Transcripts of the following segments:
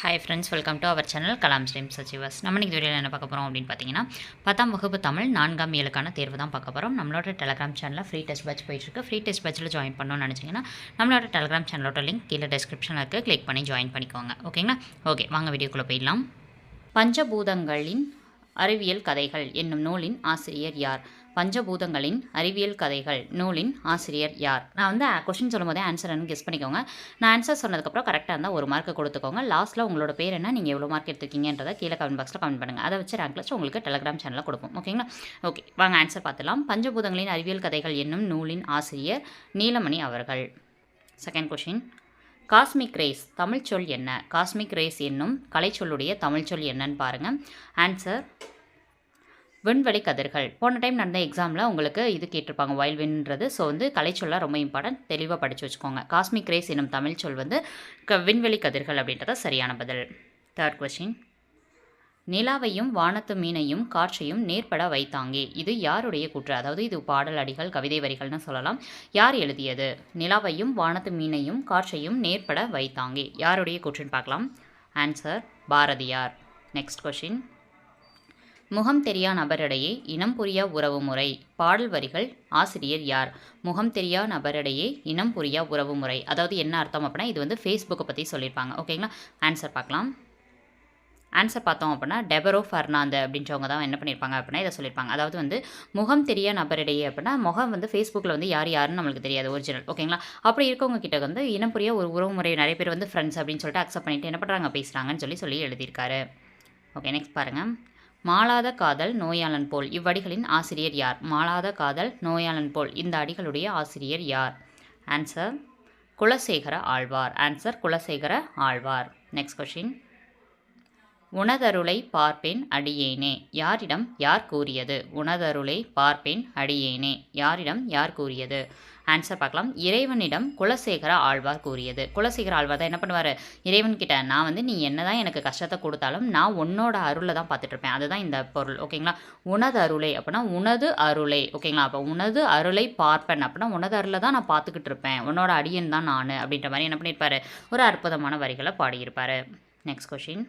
Hi friends welcome to our channel Kalam ஸ்ரீம் சச்சிவாஸ் நம்ம இன்றைக்கி வீடியோவில் என்ன பார்க்க போகிறோம் அப்படின்னு பார்த்தீங்கன்னா பத்தாம் வகுப்பு தமிழ் நான்காம் ஏழுக்கான தேர்வு தான் பார்க்க போகிறோம் நம்மளோட டெலகிராம் சேனலில் ஃப்ரீ டெஸ்ட் பேட்ச் போயிட்டுருக்கு ஃப்ரீ டெஸ்ட் பேட்சில் ஜாயின் பண்ணணும்னு நினச்சிங்கன்னா நம்மளோட டெலகிராம் சேனலோட லிங்க் கீழே டிஸ்கிரிப்ஷனில் இருக்குது கிளிக் பண்ணி ஜாயின் பண்ணிக்கோங்க. ஓகேங்களா ஓகே வாங்க வீடியோக்குள்ளே போயிடலாம். பஞ்சபூதங்களின் அறிவியல் கதைகள் என்னும் நூலின் ஆசிரியர் யார்? பஞ்சபூதங்களின் அறிவியல் கதைகள் நூலின் ஆசிரியர் யார்? நான் வந்து கொஷின் சொல்லும் போதே ஆன்சர் என்ன கெஸ் பண்ணிக்கோங்க. நான் ஆன்சர் சொன்னதுக்கப்புறம் கரெக்டாக இருந்தால் ஒரு மார்க் கொடுத்துக்கோங்க. லாஸ்ட்டில் உங்களோட பேர் என்ன நீங்கள் எவ்வளோ மார்க் எடுத்துருக்கீங்கன்றதை கீழே கமெண்ட் பாக்ஸில் கமெண்ட் பண்ணுங்கள் அதை வச்சு ரேங்க் லிஸ்ட் உங்களுக்கு டெலகிராம் சேனலில் கொடுப்போம். ஓகேங்களா ஓகே வாங்க ஆன்சர் பார்த்துலாம் பஞ்சபூதங்களின் அறிவியல் கதைகள் என்னும் நூலின் ஆசிரியர் நீலமணி அவர்கள். Second question cosmic rays Tamil சொல் என்ன? காஸ்மிக் ரேஸ் என்னும் கலைச்சொல்லுடைய தமிழ் சொல் என்னன்னு பாருங்கள் ஆன்சர் விண்வெளி கதிர்கள். போன டைம் நடந்த எக்ஸாமில் உங்களுக்கு இது கேட்டிருப்பாங்க வயல்வின்றது ஸோ வந்து கலைச்சொல்லாம் ரொம்ப இம்பார்ட்டன்ட் தெளிவாக படித்து வச்சுக்கோங்க. காஸ்மிக் ரேஸ் என்னும் தமிழ் சொல் வந்து க விண்வெளி கதிர்கள் அப்படின்றத சரியான பதில். தேர்ட் கொஷின் நிலாவையும் வானத்து மீனையும் காற்றையும் நேர்பட வைத்தாங்கே. இது யாருடைய கூற்று? அதாவது இது பாடல் அடிகள் கவிதை வரிகள்னு சொல்லலாம். யார் எழுதியது? நிலாவையும் வானத்து மீனையும் காற்றையும் நேர்பட வைத்தாங்கே. யாருடைய கூற்றுன்னு பார்க்கலாம். ஆன்சர் பாரதியார். நெக்ஸ்ட் கொஷின் முகம் தெரியா நபரிடையே இனம் புரியா உறவு முறை. பாடல் வரிகள் ஆசிரியர் யார்? முகம் தெரியா நபரிடையே இனம் புரியா உறவு முறை. அதாவது என்ன அர்த்தம் அப்படின்னா இது வந்து ஃபேஸ்புக்கை பற்றி சொல்லியிருப்பாங்க ஓகேங்களா ஆன்சர் பார்க்கலாம். ஆன்சர் பார்த்தோம் அப்படின்னா டெபரோ ஃபர்னாந்து அப்படின்றவங்க தான் என்ன பண்ணியிருப்பாங்க அப்படின்னா இதை சொல்லியிருப்பாங்க அதாவது வந்து முகம் தெரியா நபரிடையே அப்படின்னா முகம் வந்து ஃபேஸ்புக்கில் வந்து யார் யாருன்னு நம்மளுக்கு தெரியாது ஒரிஜினல் ஓகேங்களா அப்படி இருக்கவங்க கிட்ட வந்து இனம் புரிய ஒரு உறவு முறை நிறைய பேர் வந்து ஃப்ரெண்ட்ஸ் அப்படின்னு சொல்லிட்டு அக்செப்ட் பண்ணிட்டு என்ன பண்ணுறாங்க பேசுகிறாங்கன்னு சொல்லி சொல்லி எழுதியிருக்காரு. ஓகே நெக்ஸ்ட் பாருங்கள் மாளாத காதல் நோயாளன் போல். இவ்வடிகளின் ஆசிரியர் யார்? மாளாத காதல் நோயாளன் போல். இந்த அடிகளுடைய ஆசிரியர் யார்? Answer Kulasekara Alvar. Answer Kulasekara Alvar. Next question உணதருளை பார்ப்பேன் அடியேனே. யாரிடம் யார் கூறியது? உணதருளை பார்ப்பேன் அடியேனே. யாரிடம் யார் கூறியது? ஆன்சர் பார்க்கலாம். இறைவனிடம் குலசேகர ஆழ்வார் கூறியது. குலசேகர ஆழ்வார் தான் என்ன பண்ணுவார்? இறைவன்கிட்ட நான் வந்து நீ என்னதான் எனக்கு கஷ்டத்தை கொடுத்தாலும் நான் உன்னோட அருளை தான் பார்த்துட்டு இருப்பேன் அதுதான் இந்த பொருள். ஓகேங்களா? உனது அருளை அப்படின்னா உனது அருளை. ஓகேங்களா? அப்போ உனது அருளை பார்ப்பேன் அப்படின்னா உனது அருளை தான் நான் பார்த்துக்கிட்டு இருப்பேன் உன்னோட அடியன் தான் நான் அப்படின்ற மாதிரி என்ன பண்ணியிருப்பாரு? ஒரு அற்புதமான வரிகளை பாடியிருப்பாரு. நெக்ஸ்ட் கொஷின்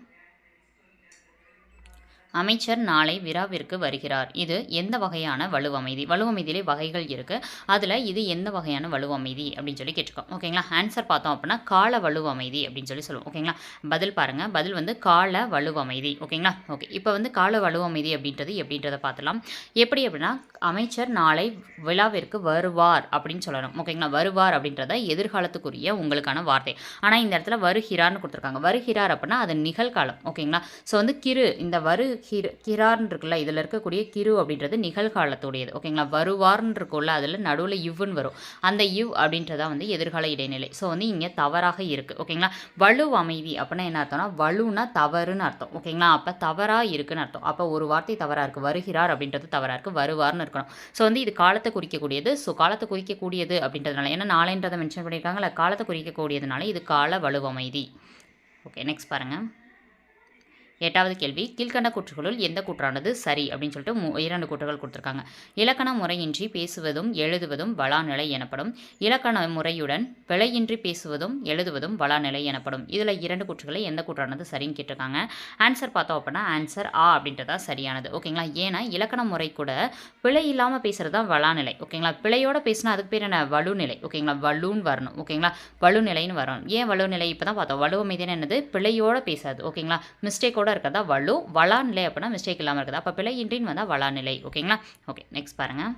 அமைச்சர் நாளை விழாவிற்கு வருகிறார். இது எந்த வகையான வலுவமைதி? வலுவமைதியிலே வகைகள் இருக்குது அதில் இது எந்த வகையான வலுவமைதி அப்படின்னு சொல்லி கேட்டிருக்கோம். ஓகேங்களா ஆன்சர் பார்த்தோம் அப்படின்னா கால வலுவமைதி அப்படின்னு சொல்லி சொல்லுவோம். ஓகேங்களா பதில் பாருங்கள் பதில் வந்து கால வலுவமைதி. ஓகேங்களா ஓகே இப்போ வந்து கால வலுவமைதி அப்படின்றது எப்படின்றத பார்த்துலாம் எப்படி அப்படின்னா அமைச்சர் நாளை விழாவிற்கு வருவார் அப்படின்னு சொல்லணும். ஓகேங்களா வருவார் அப்படின்றத எதிர்காலத்துக்குரிய உங்களுக்கான வார்த்தை. ஆனால் இந்த இடத்துல வருகிறார்னு கொடுத்துருக்காங்க. வருகிறார் அப்படின்னா அது நிகழ்காலம். ஓகேங்களா ஸோ வந்து கிரு. இந்த வரு கிரு கிரார்னு இருக்குல்ல இதில் இருக்கக்கூடிய கிரு அப்படின்றது நிகழ்காலத்துடையது. ஓகேங்களா? வருவார்னு இருக்கும்ல அதில் நடுவில் இவ்வுன்னு வரும். அந்த இவ் அப்படின்றதா வந்து எதிர்கால இடைநிலை. ஸோ வந்து இங்கே தவறாக இருக்குது ஓகேங்களா? வலு அமைதி அப்படின்னா என்ன அர்த்தம்னா வலுனா தவறுன்னு அர்த்தம். ஓகேங்களா? அப்போ தவறாக இருக்குன்னு அர்த்தம். அப்போ ஒரு வார்த்தை தவறாக இருக்குது வருகிறார் அப்படின்றது தவறாக இருக்குது வருவார்னு இருக்கணும். ஸோ வந்து இது காலத்தை குறிக்கக்கூடியது. ஸோ காலத்தை குறிக்கக்கூடியது அப்படின்றதுனால ஏன்னா நாளைன்றதை மென்ஷன் பண்ணியிருக்காங்களா காலத்தை குறிக்கக்கூடியதுனால இது கால வலுவமைதி. ஓகே நெக்ஸ்ட் பாருங்கள் எட்டாவது கேள்வி கீழ்கண்ட கூற்றுகளுள் எந்த கூற்றானது சரி அப்படின்னு சொல்லிட்டு மு இரண்டு கூற்றுகள் கொடுத்துருக்காங்க. இலக்கண முறையின்றி பேசுவதும் எழுதுவதும் வளாநிலை எனப்படும். இலக்கண முறையுடன் பிழையின்றி பேசுவதும் எழுதுவதும் வளாநிலை எனப்படும். இதில் இரண்டு கூற்றுகளை எந்த கூற்றானது சரின்னு கேட்டிருக்காங்க. ஆன்சர் பார்த்தோம் அப்படின்னா ஆன்சர் ஆ அப்படின்றதா சரியானது. ஓகேங்களா? ஏன்னா இலக்கண முறை கூட பிழை இல்லாமல் பேசுகிறது தான் வளாநிலை. ஓகேங்களா? பிழையோட பேசினா அதுக்கு பேர் என்ன? வலுநிலை. ஓகேங்களா? வலுன்னு வரணும். ஓகேங்களா? வலுநிலைன்னு வரணும். ஏன் வலுநிலை? இப்போ தான் பார்த்தோம். வலுவ மீதியான என்னது? பிழையோட பேசாது. ஓகேங்களா? மிஸ்டேக்கோட இருக்கிறதா வலு வளாநிலை அப்படின்னா மிஸ்டேக் இல்லாமல் இருக்குது? அப்போ பிழையின்றின்னு வந்தால் வளாநிலை ஓகேங்களா ஓகே நெக்ஸ்ட் பாருங்கள்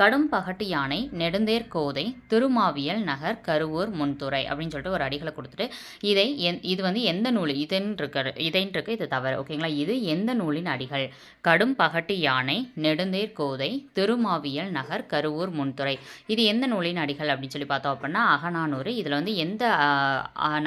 கடும் பகட்டு யானை நெடுந்தேர் கோதை திருமாவியல் நகர் கருவூர் முன்துறை அப்படின்னு சொல்லிட்டு ஒரு அடிகளை கொடுத்துட்டு இதை எந் இது வந்து எந்த நூல்? இதன் இதைன்றிருக்கு இதன் இருக்கு இது தவறு. ஓகேங்களா இது எந்த நூலின் அடிகள்? கடும் பகட்டு யானை நெடுந்தேர் கோதை திருமாவியல் நகர் கருவூர் முன்துறை. இது எந்த நூலின் அடிகள் அப்படின்னு சொல்லி பார்த்தோம் அப்படின்னா அகநானூறு. இதில் வந்து எந்த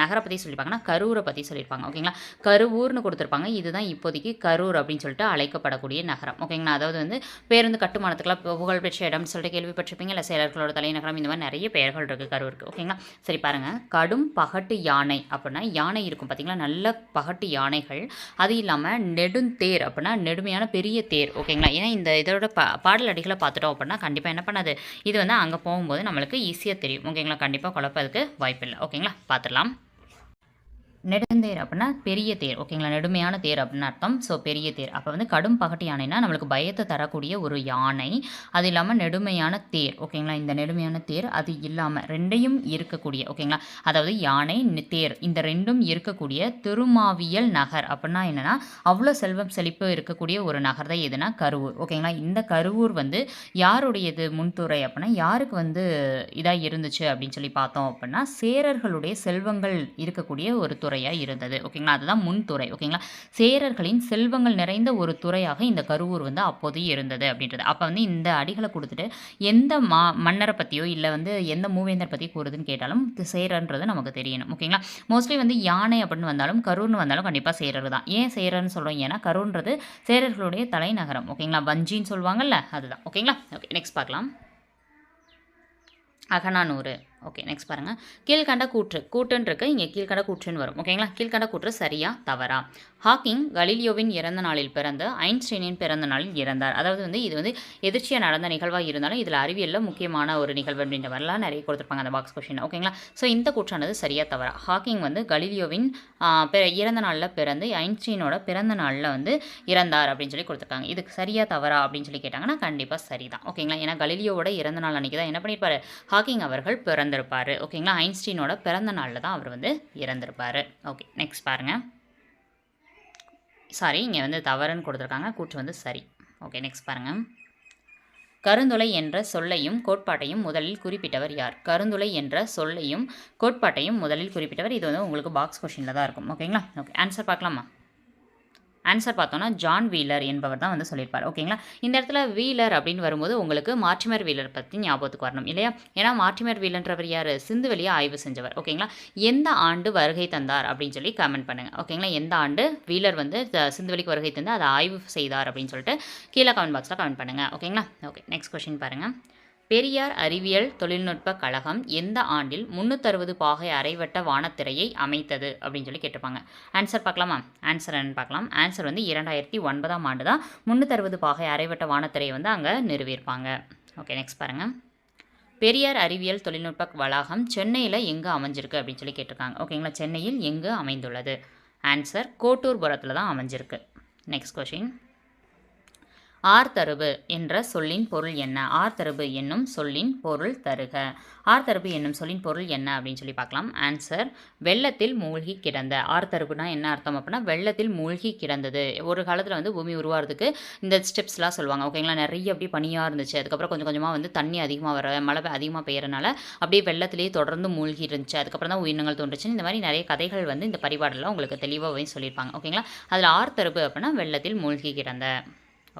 நகரை பற்றி சொல்லியிருப்பாங்கன்னா கரூரை பற்றி சொல்லியிருப்பாங்க. ஓகேங்களா கருவூர்னு கொடுத்துருப்பாங்க. இதுதான் இப்போதைக்கு கரூர் அப்படின்னு சொல்லிட்டு அழைக்கப்படக்கூடிய நகரம். ஓகேங்களா அதாவது வந்து பேருந்து கட்டுமானத்துக்குலாம் புகழ்பெற்ற இடம் அப்படின்னு சொல்லிட்டு கேள்விப்பட்டிருப்பீங்க. இல்லை செயலர்களோட தலைநகரம் இந்த மாதிரி நிறைய பெயர்கள் இருக்குது கரூருக்கு. ஓகேங்களா? சரி பாருங்கள் கடும் பகட்டு யானை அப்படின்னா யானை இருக்கும் பார்த்தீங்களா நல்ல பகட்டு யானைகள். அது இல்லாமல் நெடுந்தேர் அப்படின்னா நெடுமையான பெரிய தேர். ஓகேங்களா? ஏன்னா இந்த இதோட பா பாடல் அடிகளை பார்த்துட்டோம் அப்படின்னா கண்டிப்பாக என்ன பண்ணாது? இது வந்து அங்கே போகும்போது நம்மளுக்கு ஈஸியாக தெரியும். ஓகேங்களா? கண்டிப்பாக குழப்பதுக்கு வாய்ப்பில்லை. ஓகேங்களா? பார்த்துடலாம் நெடுந்தேர் அப்படின்னா பெரிய தேர் ஓகேங்களா நெடுமையான தேர் அப்படின்னு அர்த்தம். ஸோ பெரிய தேர். அப்போ வந்து கடும் பகட்டு யானைனா நம்மளுக்கு பயத்தை தரக்கூடிய ஒரு யானை. அது இல்லாமல் நெடுமையான தேர் ஓகேங்களா இந்த நெடுமையான தேர் அது இல்லாமல் ரெண்டையும் இருக்கக்கூடிய ஓகேங்களா அதாவது யானை தேர் இந்த ரெண்டும் இருக்கக்கூடிய திருமாவியல் நகர் அப்படின்னா என்னென்னா அவ்வளோ செல்வம் செழிப்பு இருக்கக்கூடிய ஒரு நகர் தான் எதுனா கருவூர் ஓகேங்களா இந்த கருவூர் வந்து யாருடையது முன்துறை அப்படின்னா யாருக்கு வந்து இதாக இருந்துச்சு அப்படின்னு சொல்லி பார்த்தோம் அப்படின்னா சேரர்களுடைய செல்வங்கள் இருக்கக்கூடிய ஒரு துறை துறையாக இருந்தது ஓகேங்களா? அதுதான் முன்துறை ஓகேங்களா? சேரர்களின் செல்வங்கள் நிறைந்த ஒரு துறையாக இந்த கருவூர் வந்து அப்போது இருந்தது அப்படின்றது. அப்போ வந்து இந்த அடிகளை கொடுத்துட்டு எந்த மா மன்னரை பற்றியோ இல்லை வந்து எந்த மூவேந்தர் பற்றி கூறுதுன்னு கேட்டாலும் சேரன்றது நமக்கு தெரியணும் ஓகேங்களா? மோஸ்ட்லி வந்து யானை அப்படின்னு வந்தாலும் கரூர்னு வந்தாலும் கண்டிப்பாக சேரர் தான். ஏன் சேரர்னு சொல்கிறோம் ஏன்னா கரூர்ன்றது சேரர்களுடைய தலைநகரம் ஓகேங்களா? வஞ்சின்னு சொல்லுவாங்கல்ல அதுதான் ஓகேங்களா? ஓகே நெக்ஸ்ட் பார்க்கலாம். அகனானூறு ஓகே நெக்ஸ்ட் பாருங்கள் கீழ்கண்ட கூற்று. கூட்டுன்றிருக்கு இங்கே கீழ்கண்ட கூற்றுன்னு வரும். ஓகேங்களா கீழ்கண்ட கூற்று சரியா தவறா? ஹாக்கிங் கலீலியோவின் இறந்த நாளில் பிறந்து ஐன்ஸ்டீனின் பிறந்த நாளில் இறந்தார். அதாவது வந்து இது வந்து எதிர்ச்சியாக நடந்த நிகழ்வாக இருந்தாலும் இதில் அறிவியலில் முக்கியமான ஒரு நிகழ்வு அப்படின்ற மாதிரிலாம் நிறைய கொடுத்துருப்பாங்க அந்த பாக்ஸ் கொஷின் ஓகேங்களா ஸோ இந்த கூற்றானது சரியா தவறா? ஹாக்கிங் வந்து கலீலியோவின் பிற- இறந்த நாளில் பிறந்து ஐன்ஸ்டீனோட பிறந்த நாளில் வந்து இறந்தார் அப்படின்னு சொல்லி கொடுத்துருக்காங்க. இதுக்கு சரியா தவறா அப்படின்னு சொல்லி கேட்டாங்கன்னா கண்டிப்பாக சரிதான். ஓகேங்களா ஏன்னா கலீலியோவோட இறந்த நாள் அன்றைக்கி தான் என்ன பண்ணியிருப்பார்? ஹாக்கிங் அவர்கள் பிறந்த பிறந்திருப்பார் ஓகேங்களா ஐன்ஸ்டீனோட பிறந்த நாளில் தான் அவர் வந்து இறந்திருப்பார். ஓகே நெக்ஸ்ட் பாருங்கள் சாரி இங்கே வந்து தவறுன்னு கொடுத்துருக்காங்க. கூற்று வந்து சரி. ஓகே நெக்ஸ்ட் பாருங்கள் கருந்துளை என்ற சொல்லையும் கோட்பாட்டையும் முதலில் குறிப்பிட்டவர் யார்? கருந்துளை என்ற சொல்லையும் கோட்பாட்டையும் முதலில் குறிப்பிட்டவர். இது வந்து உங்களுக்கு பாக்ஸ் கொஷினில் தான் இருக்கும். ஓகேங்களா ஓகே ஆன்சர் பார்க்கலாமா? ஆன்சர் பார்த்தோன்னா ஜான் வீலர் என்பவர் தான் வந்து சொல்லியிருப்பார். ஓகேங்களா இந்த இடத்துல வீலர் அப்படின்னு வரும்போது உங்களுக்கு மார்டிமர் வீலர் பற்றி ஞாபகத்துக்கு வரணும் இல்லையா? ஏன்னா மார்டிமர் வீலர்ன்றவர் யார்? சிந்து வழியாக ஆய்வு செஞ்சவர். ஓகேங்களா எந்த ஆண்டு வருகை தந்தார் அப்படின்னு சொல்லி கமெண்ட் பண்ணுங்கள் ஓகேங்களா எந்த ஆண்டு வீலர் வந்து சிந்து சிந்துவெளிக்கு வருகை தந்து அதை ஆய்வு செய்தார் அப்படின்னு சொல்லிட்டு கீழே கமெண்ட் பாக்ஸில் கமெண்ட் பண்ணுங்கள் ஓகேங்களா ஓகே நெக்ஸ்ட் கொஷின் பாருங்கள் பெரியார் அறிவியல் தொழில்நுட்ப கழகம் எந்த ஆண்டில் முந்நூற்றறுபது பாகை அரைவட்ட வானத்திரையை அமைத்தது? அப்படின்னு சொல்லி கேட்டிருப்பாங்க. ஆன்சர் பார்க்கலாமா? ஆன்சர் என்னன்னு பார்க்கலாம். ஆன்சர் வந்து இரண்டாயிரத்தி ஒன்பதாம் ஆண்டு தான் முந்நூற்றறுபது பாகை அரைவட்ட வானத்திரையை வந்து அங்கே நிறுவியிருப்பாங்க. ஓகே நெக்ஸ்ட் பாருங்கள் பெரியார் அறிவியல் தொழில்நுட்ப வளாகம் சென்னையில் எங்கே அமைஞ்சிருக்கு? அப்படின்னு சொல்லி கேட்டிருக்காங்க. ஓகேங்களா சென்னையில் எங்கு அமைந்துள்ளது? ஆன்சர் கோட்டூர்புரத்தில் தான் அமைஞ்சிருக்கு. நெக்ஸ்ட் கொஷின் ஆர்தருபு என்ற சொல்லின் பொருள் என்ன? ஆர்தருபு என்னும் சொல்லின் பொருள் தருக. ஆர்தருபு என்னும் சொல்லின் பொருள் என்ன அப்படின்னு சொல்லி பார்க்கலாம். ஆன்சர் வெள்ளத்தில் மூழ்கி கிடந்த. ஆர்தருபுனா என்ன அர்த்தம் அப்படின்னா வெள்ளத்தில் மூழ்கி கிடந்தது. ஒரு காலத்தில் வந்து பூமி உருவாகிறதுக்கு இந்த ஸ்டெப்ஸ்லாம் சொல்லுவாங்க. ஓகேங்களா நிறைய அப்படியே பனியாக இருந்துச்சு. அதுக்கப்புறம் கொஞ்சம் கொஞ்சமாக வந்து தண்ணி அதிகமாக வர மழை அதிகமாக பெய்யறனால அப்படியே வெள்ளத்திலேயே தொடர்ந்து மூழ்கி இருந்துச்சு. அதுக்கப்புறம் தான் உயிரினங்கள் தோன்றுச்சு இந்த மாதிரி நிறைய கதைகள் வந்து இந்த பரிபாடலாம் உங்களுக்கு தெளிவாகவே சொல்லியிருப்பாங்க. ஓகேங்களா அதில் ஆர்தருபு அப்படின்னா வெள்ளத்தில் மூழ்கி கிடந்த.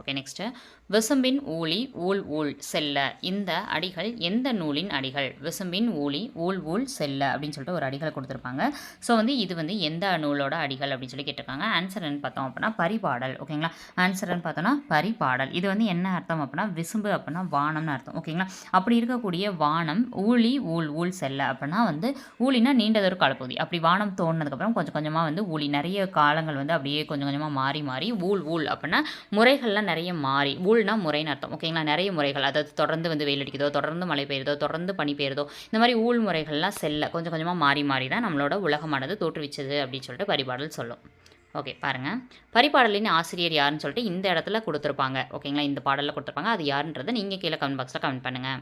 ஓகே நெக்ஸ்ட்டு விசும்பின் ஊழி ஊழ் ஊழ் செல்ல. இந்த அடிகள் எந்த நூலின் அடிகள்? விசும்பின் ஊழி ஊழ் ஊழ் செல்ல அப்படின்னு சொல்லிட்டு ஒரு அடிகளை கொடுத்துருப்பாங்க. ஸோ வந்து இது வந்து எந்த நூலோட அடிகள் அப்படின்னு சொல்லி கேட்டிருக்காங்க. ஆன்சர்னு பார்த்தோம் அப்படின்னா பரிபாடல். ஓகேங்களா ஆன்சர்னு பார்த்தோன்னா பரிபாடல். இது வந்து என்ன அர்த்தம் அப்படின்னா விசும்பு அப்படின்னா வானம்னு அர்த்தம். ஓகேங்களா அப்படி இருக்கக்கூடிய வானம் ஊழி ஊழ் ஊழ் செல்ல அப்படின்னா வந்து ஊழினா நீண்டதொரு காலப்பகுதி. அப்படி வானம் தோணுனதுக்கப்புறம் கொஞ்சம் கொஞ்சமாக வந்து ஊழி. நிறைய காலங்கள் வந்து அப்படியே கொஞ்சம் கொஞ்சமாக மாறி மாறி ஊழ் ஊழ் அப்படின்னா முறைகள்லாம் நிறைய மாறி ஊழ்னா முறைன்னு அர்த்தம். ஓகேங்களா நிறைய முறைகள். அதாவது தொடர்ந்து வந்து வெயில் அடிக்குதோ தொடர்ந்து மழை பெய்யுறதோ தொடர்ந்து பனி பெய்யுறதோ இந்த மாதிரி ஊழ் முறைகள்லாம் செல்ல கொஞ்சம் கொஞ்சமாக மாறி மாறி தான் நம்மளோட உலகமானது தோற்றுவிச்சது அப்படின்னு சொல்லிட்டு பரிபாடல் சொல்லும். ஓகே பாருங்கள் பரிபாடலின் ஆசிரியர் யாருன்னு சொல்லிட்டு இந்த இடத்துல கொடுத்துருப்பாங்க. ஓகேங்களா இந்த பாடலில் கொடுத்துருப்பாங்க. அது யாருன்றதை நீங்கள் கீழே கமெண்ட் பாக்ஸில் கமெண்ட் பண்ணுங்கள்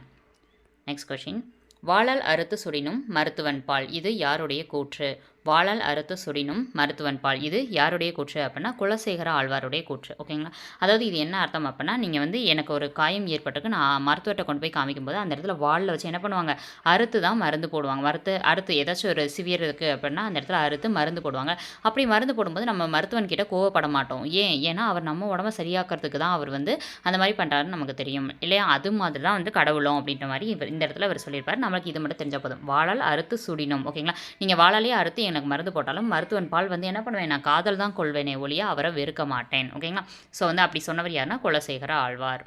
நெக்ஸ்ட் கொஷின் வாழால் அறுத்து சுடினும் மருத்துவன் பால். இது யாருடைய கூற்று? வாழல் அறுத்து சுடினும் மருத்துவன் பால். இது யாருடைய கூற்று அப்படின்னா குலசேகர ஆழ்வாருடைய கூற்று. ஓகேங்களா அதாவது இது என்ன அர்த்தம் அப்படின்னா நீங்கள் வந்து எனக்கு ஒரு காயம் ஏற்பட்டுக்கு நான் மருத்துவர்கிட்ட கொண்டு போய் காமிக்கும்போது அந்த இடத்துல வாளில் வச்சு என்ன பண்ணுவாங்க? அறுத்து தான் மருந்து போடுவாங்க. மருத்து அறுத்து ஏதாச்சும் ஒரு சிவியர் இருக்குது அப்படின்னா அந்த இடத்துல அறுத்து மருந்து போடுவாங்க. அப்படி மருந்து போடும்போது நம்ம மருத்துவன் கிட்ட கோவப்பட மாட்டோம். ஏன்? ஏன்னா அவர் நம்ம உடம்ப சரியாக்கிறதுக்கு தான் அவர் வந்து அந்த மாதிரி பண்ணுறாருன்னு நமக்கு தெரியும். இல்லையா? அது மாதிரி தான் வந்து கடவுளும் அப்படின்ற மாதிரி இந்த இடத்துல அவர் சொல்லியிருப்பார். நம்மளுக்கு இது மட்டும் தெரிஞ்ச போதும். வாழால் அறுத்து சுடினும். ஓகேங்களா நீங்கள் வாழாலே அறுத்து எனக்கு மருந்து போட்டாலும் மருத்துவன் பால் வந்து என்ன பண்ணுவேன்? நான் காதல் தான் கொள்வேனே ஒழிய அவரை வெறுக்க மாட்டேன். ஓகேங்களா ஸோ வந்து அப்படி சொன்னவர் யாருன்னா குலசேகர ஆழ்வார்.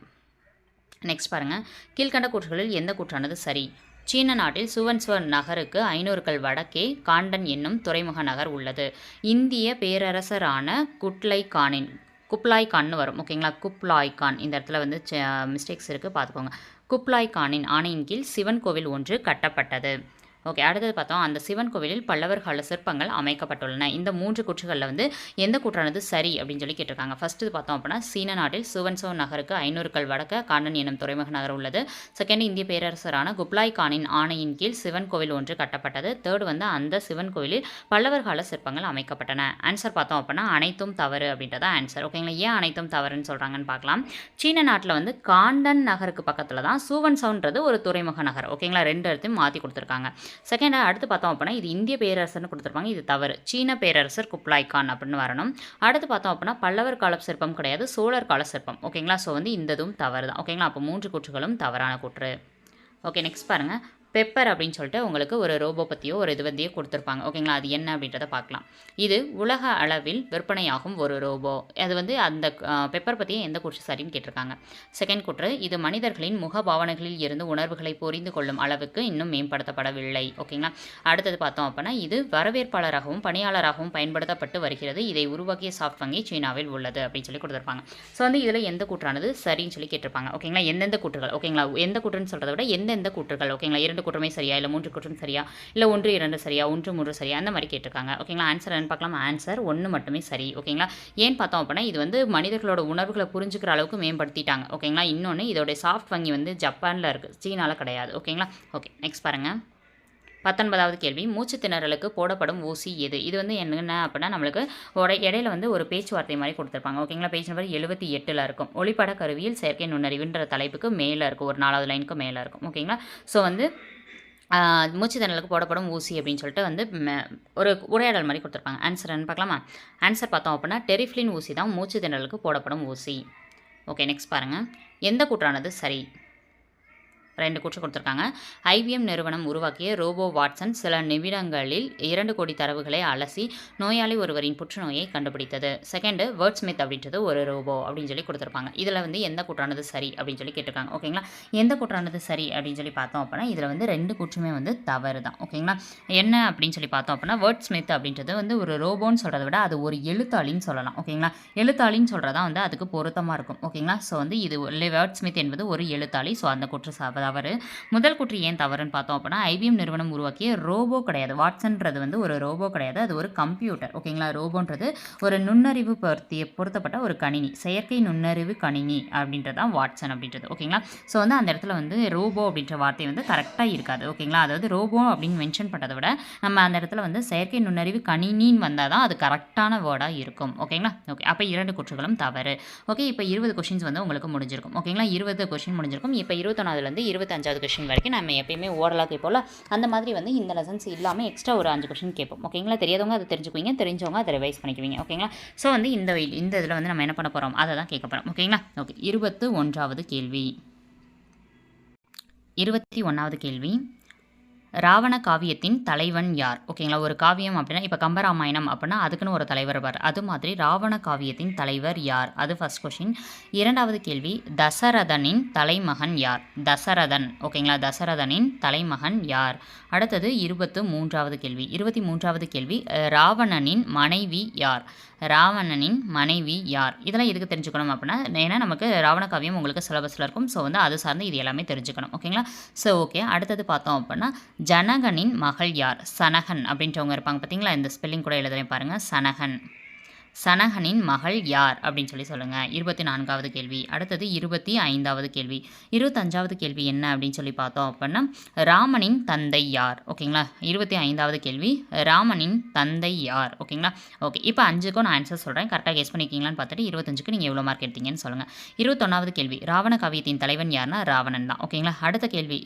நெக்ஸ்ட் பாருங்கள் கீழ்கண்ட கூற்றுகளில் எந்த கூற்றானது சரி? சீன நாட்டில் சுவன்சுவர் நகருக்கு ஐநூறுகள் வடக்கே காண்டன் என்னும் துறைமுக நகர் உள்ளது. இந்திய பேரரசரான குட்லை கானின் குப்லாய் கான்னு வரும். ஓகேங்களா குப்லாய் கான் இந்த இடத்துல வந்து மிஸ்டேக்ஸ் இருக்குது பார்த்துக்கோங்க. குப்லாய் கானின் ஆணையின் கீழ் சிவன் கோவில் ஒன்று கட்டப்பட்டது. ஓகே அடுத்தது பார்த்தோம். அந்த சிவன் கோவிலில் பல்லவர் கால சிற்பங்கள் அமைக்கப்பட்டுள்ளன. இந்த மூன்று கூற்றுகளில் வந்து எந்த கூற்றானது சரி அப்படின்னு சொல்லி கேட்டிருக்காங்க. ஃபஸ்ட்டு பார்த்தோம் அப்படின்னா சீன நாட்டில் சுவன்சோ நகருக்கு ஐநூறு கல் வடக்க காண்டன் எனும் துறைமுக நகர் உள்ளது. செகண்ட் இந்திய பேரரசரான குப்லாய் கானின் ஆணையின் கீழ் சிவன் கோவில் ஒன்று கட்டப்பட்டது. தேர்ட் வந்து அந்த சிவன் கோவிலில் பல்லவர் கால சிற்பங்கள் அமைக்கப்பட்டன. ஆன்சர் பார்த்தோம் அப்படின்னா அனைத்தும் தவறு அப்படின்றத ஆன்சர் ஓகேங்களா ஏன் அனைத்தும் தவறுன்னு சொல்கிறாங்கன்னு பார்க்கலாம். சீன நாட்டில் வந்து காண்டன் நகருக்கு பக்கத்தில் தான் சூவன் ஒரு துறைமுக நகர். ஓகேங்களா ரெண்டு இடத்தையும் மாற்றி கொடுத்துருக்காங்க. செகண்டாக அடுத்து பார்த்தோம் அப்படின்னா இது இந்திய பேரரசர்னு கொடுத்துருப்பாங்க. இது தவறு. சீன பேரரசர் குப்லாய் கான் அப்படின்னு வரணும். அடுத்து பார்த்தோம் அப்படின்னா பல்லவர் கால சிற்பம் கிடையாது சோழர் கால சிற்பம். ஓகேங்களா ஸோ வந்து இந்த இதுவும் தவறு தான் ஓகேங்களா அப்போ மூன்று கூற்றுகளும் தவறான கூற்று. ஓகே நெக்ஸ்ட் பாருங்கள் பெப்பர் அப்படின்னு சொல்லிட்டு உங்களுக்கு ஒரு ரோபோ பற்றியோ ஒரு இது பற்றியோ கொடுத்துருப்பாங்க. ஓகேங்களா? அது என்ன அப்படின்றத பார்க்கலாம். இது உலக அளவில் விற்பனையாகும் ஒரு ரோபோ. அது வந்து அந்த பெப்பர் பற்றியே எந்த குற்று சரின்னு கேட்டிருக்காங்க. செகண்ட் குற்று இது மனிதர்களின் முக பாவனைகளில் இருந்து உணர்வுகளை புரிந்து கொள்ளும் அளவுக்கு இன்னும் மேம்படுத்தப்படவில்லை. ஓகேங்களா? அடுத்தது பார்த்தோம் அப்படின்னா இது வரவேற்பாளராகவும் பணியாளராகவும் பயன்படுத்தப்பட்டு வருகிறது. இதை உருவாக்கிய சாஃப்ட் வங்கி சீனாவில் உள்ளது அப்படின்னு சொல்லி கொடுத்துருப்பாங்க. ஸோ வந்து இதில் எந்த கூற்றானது சரின்னு சொல்லி கேட்டிருப்பாங்க. ஓகேங்களா? எந்தெந்த கூற்றுகள் ஓகேங்களா? எந்த கூற்றுன்னு சொல்கிறத விட எந்தெந்த கூற்றுகள் ஓகேங்களா? இரண்டு குற்றமே சரியா? இல்லை மூன்று குற்றம் சரியா? இல்லை ஒன்று இரண்டு சரியா? ஒன்று மூன்று சரியா? அந்த மாதிரி கேட்டிருக்காங்க. ஓகேங்களா ஆன்சர் என்ன பார்க்கலாம். ஆன்சர் ஒன்று மட்டுமே சரி. ஓகேங்களா ஏன் பார்த்தோம் அப்படின்னா இது வந்து மனிதர்களோட உணர்வுகளை புரிஞ்சுக்கிற அளவுக்கு மேம்படுத்திட்டாங்க. ஓகேங்களா இன்னொன்று இதோடைய சாஃப்ட் வங்கி வந்து ஜப்பானில் இருக்குது சீனாவில் கிடையாது. ஓகேங்களா ஓகே நெக்ஸ்ட் பாருங்கள் பத்தொன்பதாவது கேள்வி. மூச்சு திணறலுக்கு போடப்படும் ஊசி எது? இது வந்து என்ன அப்படின்னா நம்மளுக்கு ஒரு இடையில வந்து ஒரு பேச்சுவார்த்தை மாதிரி கொடுத்துருப்பாங்க. ஓகேங்களா பேஜ் நம்பர் எழுபத்தி எட்டில் இருக்கும். ஒளிப்பட கருவியில் செயற்கை நுண்ணறிவுன்ற தலைப்புக்கு மேலே இருக்கும். ஒரு நாலாவது லைனுக்கு மேலே இருக்கும். ஓகேங்களா ஸோ வந்து மூச்சு திணறலுக்கு போடப்படும் ஊசி அப்படின்னு சொல்லிட்டு வந்து ஒரு உரையாடல் மாதிரி கொடுத்துருப்பாங்க. ஆன்சர் என்ன பார்க்கலாமா? ஆன்சர் பார்த்தோம் அப்படின்னா டெரிஃப்ளின் ஊசி தான் மூச்சு திணறலுக்கு போடப்படும் ஊசி. ஓகே நெக்ஸ்ட் பாருங்கள் எந்த கூற்றானது சரி? ரெண்டு கூற்று கொடுத்துருக்காங்க. ஐபிஎம் நிறுவனம் உருவாக்கிய ரோபோ வாட்சன் சில நிமிடங்களில் இரண்டு கோடி தரவுகளை அலசி நோயாளி ஒருவரின் புற்றுநோயை கண்டுபிடித்தது. செகண்டு வேர்ட்ஸ்மித் அப்படின்றது ஒரு ரோபோ அப்படின்னு சொல்லி கொடுத்துருப்பாங்க. இதில் வந்து எந்த கூற்றானது சரி அப்படின்னு சொல்லி கேட்டிருக்காங்க. ஓகேங்களா எந்த கூற்றானது சரி அப்படின்னு சொல்லி பார்த்தோம் அப்படின்னா இதில் வந்து ரெண்டு கூற்றுமே வந்து தவறு தான். ஓகேங்களா என்ன அப்படின்னு சொல்லி பார்த்தோம் அப்படின்னா வேர்ட் ஸ்மித் அப்படின்றது வந்து ஒரு ரோபோன்னு சொல்கிறத விட அது ஒரு எழுத்தாளின்னு சொல்லலாம். ஓகேங்களா எழுத்தாளின்னு சொல்கிறதா வந்து அதுக்கு பொருத்தமாக இருக்கும். ஓகேங்களா ஸோ வந்து இது வேர்ட் ஸ்மித் என்பது ஒரு எழுத்தாளி. ஸோ அந்த கூற்று சாப்பிட தவறு. முதல் கூற்று ஏன் தவறுன்னு பார்த்தோம் அப்படின்னா ஐபிஎம் நிறுவனம் உருவாக்கிய ரோபோ கிடையாது. வாட்சன்றது வந்து ஒரு ரோபோ கிடையாது. அது ஒரு கம்ப்யூட்டர். ஓகேங்களா ரோபோன்றது ஒரு நுண்ணறிவு பொருத்திய பொருத்தப்பட்ட ஒரு கணினி. செயற்கை நுண்ணறிவு கணினி அப்படின்றது தான் வாட்சன் அப்படின்றது ஓகேங்களா ஸோ வந்து அந்த இடத்துல வந்து ரோபோ அப்படின்ற வார்த்தை வந்து கரெக்டாக இருக்காது. ஓகேங்களா அதாவது ரோபோ அப்படின்னு மென்ஷன் பண்ணுறதை விட நம்ம அந்த இடத்துல வந்து செயற்கை நுண்ணறிவு கணினின்னு வந்தால் தான் அது கரெக்டான வேர்டாக இருக்கும். ஓகேங்களா ஓகே. அப்போ இரண்டு குற்றங்களும் தவறு. ஓகே இப்போ இருபது கொஷின்ஸ் வந்து உங்களுக்கு முடிஞ்சிருக்கும். ஓகேங்களா இருபது கொஷின் முடிஞ்சிருக்கும். இப்போ இருபத்தொன்னாவதுலேருந்து இருபத்தஞ்சாவது கொஷின் வரைக்கும் நம்ம எப்பயுமே ஓரலாக கேட்போம்ல? அந்த மாதிரி வந்து இந்த லெசன்ஸ் இல்லாமல் எக்ஸ்ட்ரா ஒரு அஞ்சு கொஷின் கேட்போம். ஓகேங்களா தெரியாதவங்க அதை தெரிஞ்சுக்குவீங்க. தெரிஞ்சவங்க அதை ரிவைஸ் பண்ணிக்குவீங்க. ஓகேங்களா ஸோ வந்து இந்த இந்த இதில் வந்து நம்ம என்ன பண்ண போகிறோம் அதை தான் கேட்க போகிறோம் ஓகேங்களா ஓகே இருபத்து ஒன்றாவது கேள்வி. இருபத்தி ஒன்றாவது கேள்வி. ராவண காவியத்தின் தலைவன் யார்? ஓகேங்களா ஒரு காவியம் அப்படின்னா இப்போ கம்பராமாயணம் அப்படின்னா அதுக்குன்னு ஒரு தலைவர் இருப்பார் அது மாதிரி ராவண காவியத்தின் தலைவர் யார்? அது ஃபர்ஸ்ட் கொஷின் இரண்டாவது கேள்வி தசரதனின் தலைமகன் யார்? தசரதன். ஓகேங்களா தசரதனின் தலைமகன் யார்? அடுத்தது இருபத்து மூன்றாவது கேள்வி. இருபத்தி மூன்றாவது கேள்வி ராவணனின் மனைவி யார்? ராவணனின் மனைவி யார்? இதெல்லாம் எதுக்கு தெரிஞ்சுக்கணும் அப்படின்னா ஏன்னா நமக்கு ராவண காவியம் உங்களுக்கு சிலபஸில் இருக்கும். ஸோ வந்து அது சார்ந்து இது எல்லாமே தெரிஞ்சுக்கணும். ஓகேங்களா ஸோ ஓகே அடுத்தது பார்த்தோம் அப்படின்னா ஜனகனின் மகள் யார்? சனகன் அப்படின்றவங்க இருப்பாங்க. பார்த்தீங்களா? இந்த ஸ்பெல்லிங் கூட எழுதுறேன் பாருங்கள் சனகன். சனகனின் மகள் யார்? அப்படின்னு சொல்லி சொல்லுங்கள் இருபத்தி நான்காவது கேள்வி. அடுத்தது இருபத்தி ஐந்தாவது கேள்வி. இருபத்தஞ்சாவது கேள்வி என்ன அப்படின்னு சொல்லி பார்த்தோம் அப்படின்னா ராமனின் தந்தை யார்? ஓகேங்களா? இருபத்தி ஐந்தாவது கேள்வி. ராமனின் தந்தை யார்? ஓகேங்களா? ஓகே இப்போ அஞ்சுக்கும் நான் ஆன்சர் சொல்கிறேன் கரெக்டாக கெஸ் பண்ணிக்கிங்களான்னு பார்த்துட்டு இருபத்தஞ்சுக்கு நீங்கள் எவ்வளோ மார்க் எடுத்தீங்கன்னு சொல்லுங்கள் இருபத்தொன்னாவது கேள்வி. ராவண கவியத்தின் தலைவன் யாருன்னா ராவணன் தான். ஓகேங்களா? அடுத்த கேள்வி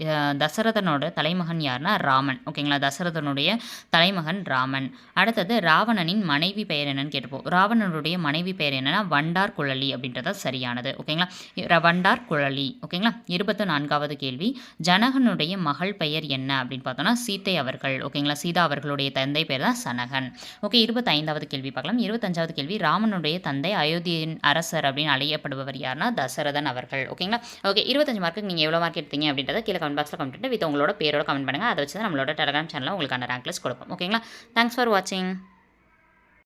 தசரதனோட தலைமகன் யார்னா ராமன். ஓகேங்களா? தசரதனுடைய தலைமகன் ராமன். அடுத்தது ராவணனின் மனைவி பெயர் என்னன்னு கேட்டுப்போம். ராவணனுடைய மனைவி பெயர் என்னன்னா வண்டார் குழலி அப்படின்றத சரியானது. ஓகேங்களா வண்டார் குழலி. ஓகேங்களா இருபத்தி நான்காவது கேள்வி. ஜனகனுடைய மகள் பெயர் என்ன அப்படின்னு பார்த்தோம்னா சீத்தை அவர்கள். ஓகேங்களா சீதா அவர்களுடைய தந்தை பெயர் தான் சனகன். ஓகே இருபத்தைந்தாவது கேள்வி பார்க்கலாம். இருபத்தஞ்சாவது கேள்வி. ராமனுடைய தந்தை அயோத்தியின் அரசர் அப்படின்னு அழையப்படுபவர் யாருன்னா தசரதன் அவர்கள். ஓகேங்களா ஓகே இருபத்தஞ்சு மார்க்கு நீங்கள் எவ்வளோ மார்க் எடுத்தீங்க அப்படின்றத கீழே கமெண்ட் பாக்ஸில் கமெண்ட் பண்ணிட்டு வித் உங்களோட பேரோட கமெண்ட் பண்ணுங்கள் அதை வச்சு தான் நம்மளோட டெலகிராம் சேனலில் உங்களுக்கான ரேங்க் லிஸ்ட் கொடுப்போம். ஓகேங்களா தேங்க்ஸ் ஃபார் வாட்சிங்